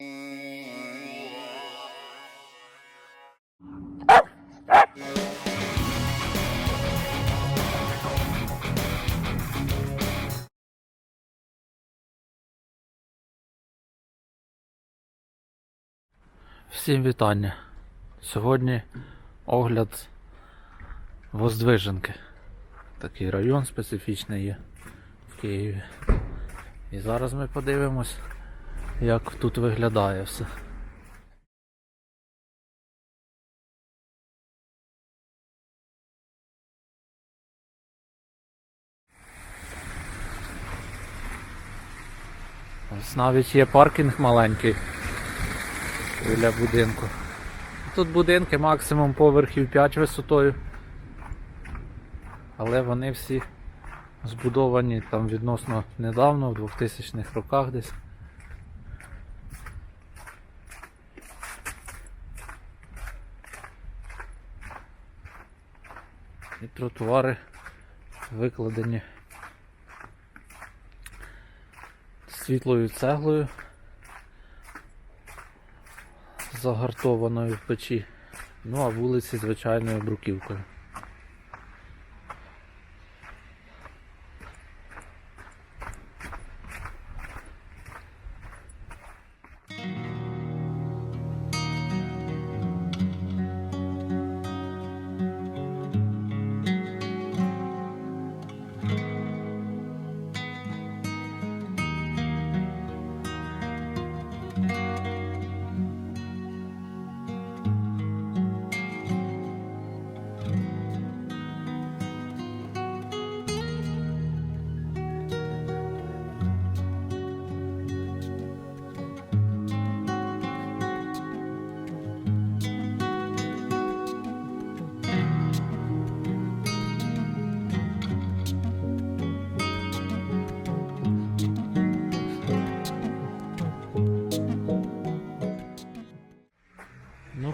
Всім вітання. Сьогодні огляд Воздвиженки. Такий район специфічний є в Києві. І зараз ми подивимось, як тут виглядає все. Ось навіть є паркінг маленький біля будинку. Тут будинки максимум поверхів 5 висотою. Але вони всі збудовані там відносно недавно, в 2000-х роках десь. Тротуари викладені світлою цеглою. загартованою в печі. Ну а вулиці звичайною бруківкою.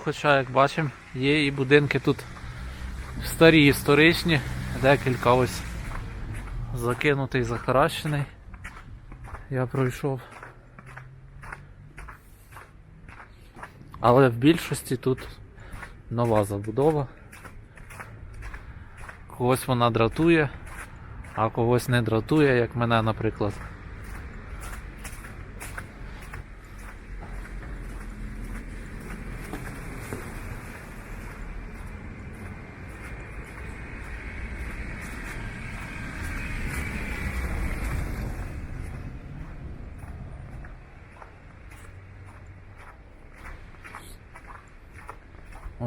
Хоча, як бачимо, є і будинки тут старі, історичні, декілька ось закинутий, захаращений. Я пройшов. Але в більшості тут нова забудова. Когось вона дратує, а когось не дратує, як мене, наприклад.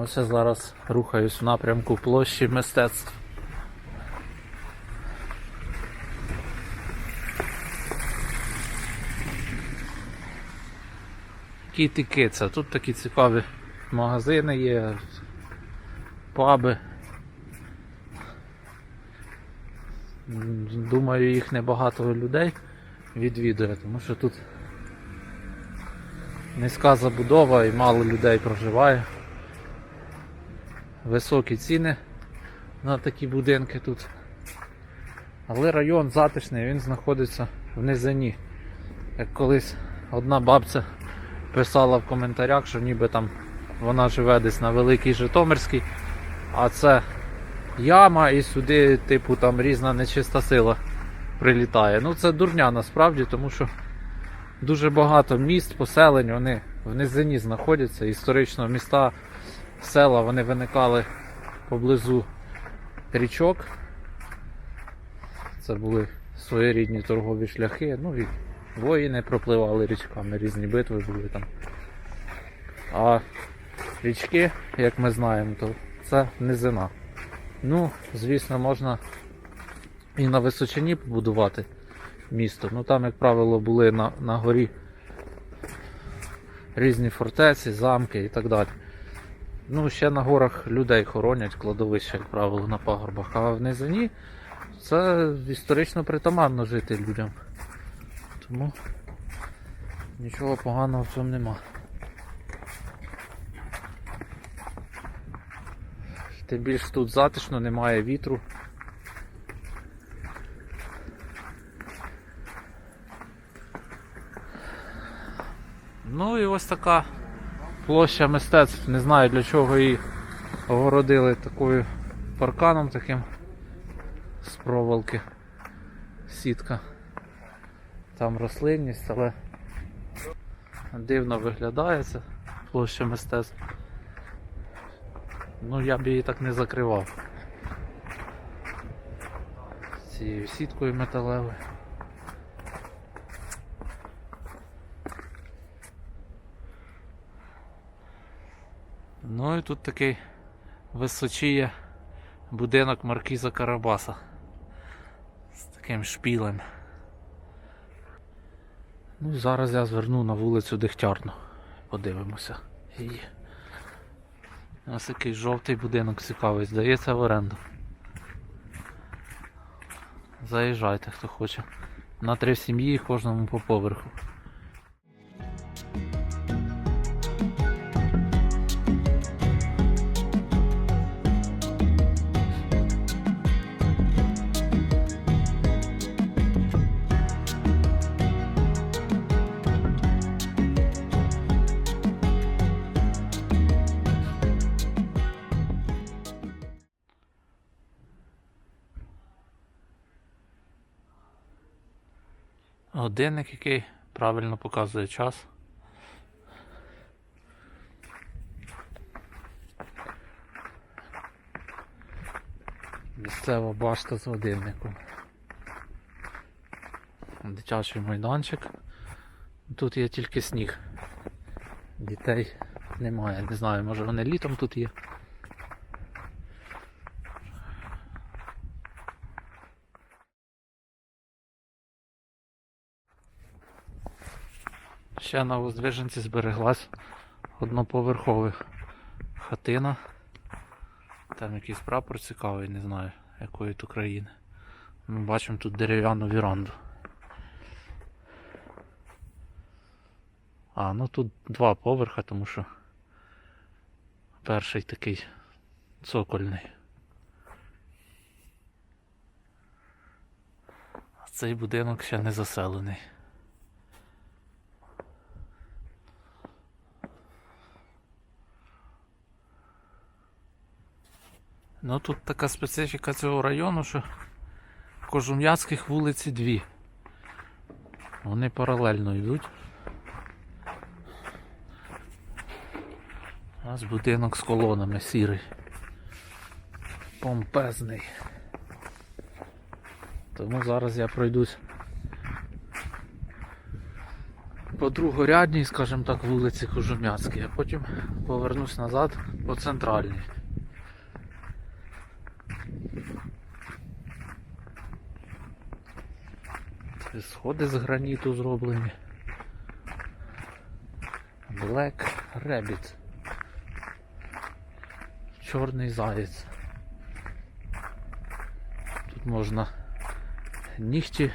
Ось я зараз рухаюсь в напрямку площі мистецтв. Кіт і киця. Тут такі цікаві магазини є, паби. Думаю, їх небагато людей відвідує, тому що тут низька забудова і мало людей проживає високі ціни на такі будинки тут. Але район затишний, він знаходиться в низині. Як колись одна бабця писала в коментарях, що ніби там вона живе десь на Великій Житомирській, а це яма і сюди, типу, там різна нечиста сила прилітає. Ну це дурня насправді, тому що дуже багато міст, поселень, вони в низині знаходяться. Історично міста села вони виникали поблизу річок. Це були своєрідні торгові шляхи, ну і воїни пропливали річками, різні битви були там. А річки, як ми знаємо, то це низина. Ну, звісно, можна і на височині побудувати місто. Ну там, як правило, були на, на горі різні фортеці, замки і так далі. Ну, ще на горах людей хоронять, кладовища, як правило, на пагорбах, а в низині це історично притаманно жити людям. Тому нічого поганого в цьому нема. Тим більше тут затишно, немає вітру. Ну і ось така площа мистецтв. Не знаю для чого її огородили такою парканом таким з проволоки. Сітка. Там рослинність, але дивно виглядає це площа мистецтв. Ну я б її так не закривав. Цією сіткою металевою. Ну і тут такий височіє будинок Маркіза Карабаса з таким шпілем. Ну і зараз я зверну на вулицю Дегтярну. Подивимося. її. Ось який жовтий будинок цікавий, здається в оренду. Заїжджайте, хто хоче. На три сім'ї кожному по поверху. Годинник, який правильно показує час. Місцева башта з годинником. Дитячий майданчик. Тут є тільки сніг. Дітей немає. Не знаю, може вони літом тут є. Ще на Воздвиженці збереглась одноповерхова хатина. Там якийсь прапор цікавий, не знаю, якої то країни. Ми бачимо тут дерев'яну віранду. А, ну тут два поверха, тому що перший такий цокольний. А цей будинок ще не заселений. Ну тут така специфіка цього району, що Кожум'яцьких вулиці дві. Вони паралельно йдуть. У нас будинок з колонами сірий. Помпезний. Тому зараз я пройдусь по другорядній, скажімо так, вулиці Кожум'яцькій, а потім повернусь назад по центральній. Сходи з граніту зроблені. Black Rabbit. Чорний заєць. Тут можна нігті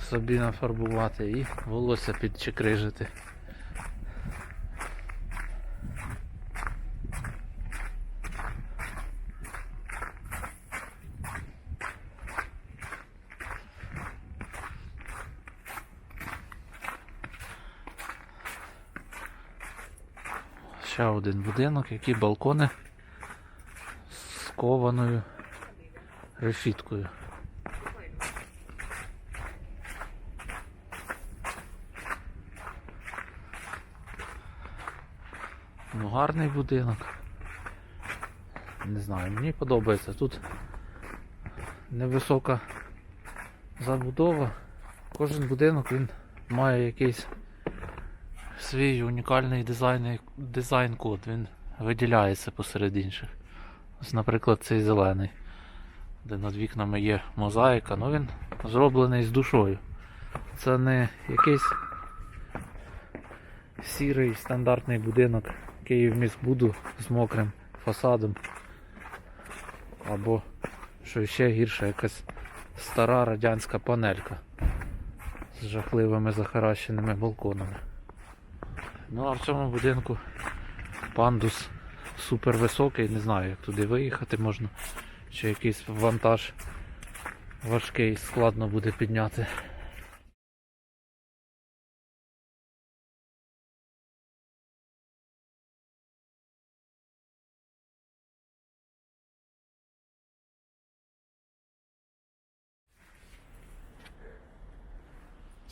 собі нафарбувати і волосся підчекрижити. Ще один будинок, які балкони з кованою решіткою. Ну, гарний будинок. Не знаю, мені подобається. Тут невисока забудова. Кожен будинок він має якийсь свій унікальний дизайн, дизайн-код, він виділяється посеред інших. Ось, наприклад, цей зелений, де над вікнами є мозаїка, ну він зроблений з душою. Це не якийсь сірий стандартний будинок Київміськбуду з мокрим фасадом. Або що ще гірше, якась стара радянська панелька з жахливими захаращеними балконами. Ну а в цьому будинку пандус супер високий, не знаю як туди виїхати можна, чи якийсь вантаж важкий, складно буде підняти.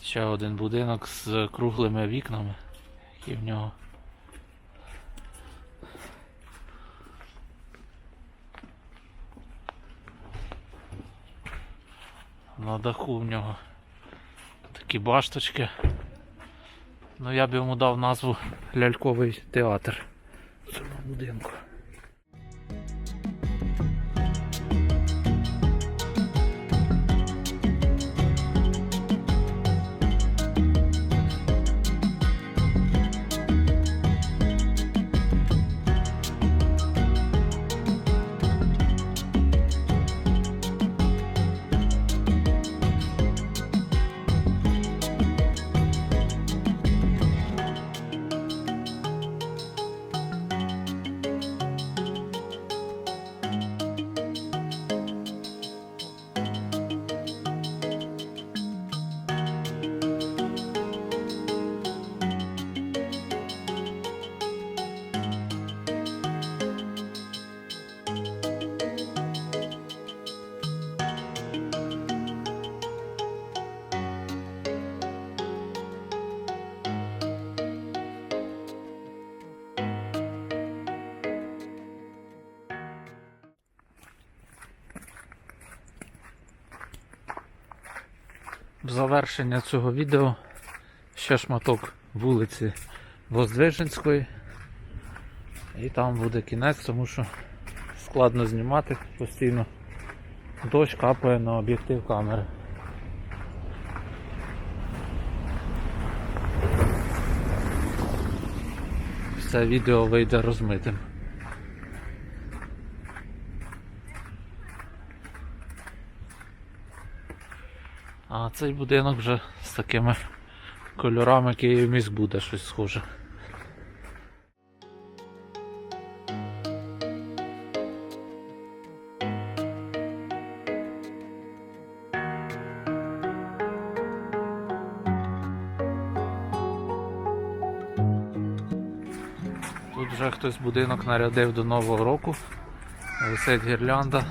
Ще один будинок з круглими вікнами які в нього. На даху в нього такі башточки. Ну я б йому дав назву ляльковий театр в цьому будинку. В завершення цього відео ще шматок вулиці Воздвиженської. І там буде кінець, тому що складно знімати постійно. Дощ капає на об'єктив камери. Все відео вийде розмитим. А цей будинок вже з такими кольорами Київміськ буде щось схоже. Тут вже хтось будинок нарядив до Нового року. Висить гірлянда.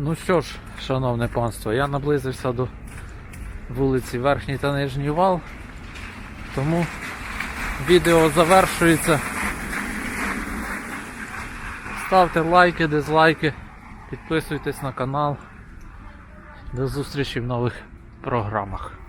Ну що ж, шановне панство, я наблизився до вулиці Верхній та Нижній Вал, тому відео завершується. Ставте лайки, дизлайки, підписуйтесь на канал. До зустрічі в нових програмах.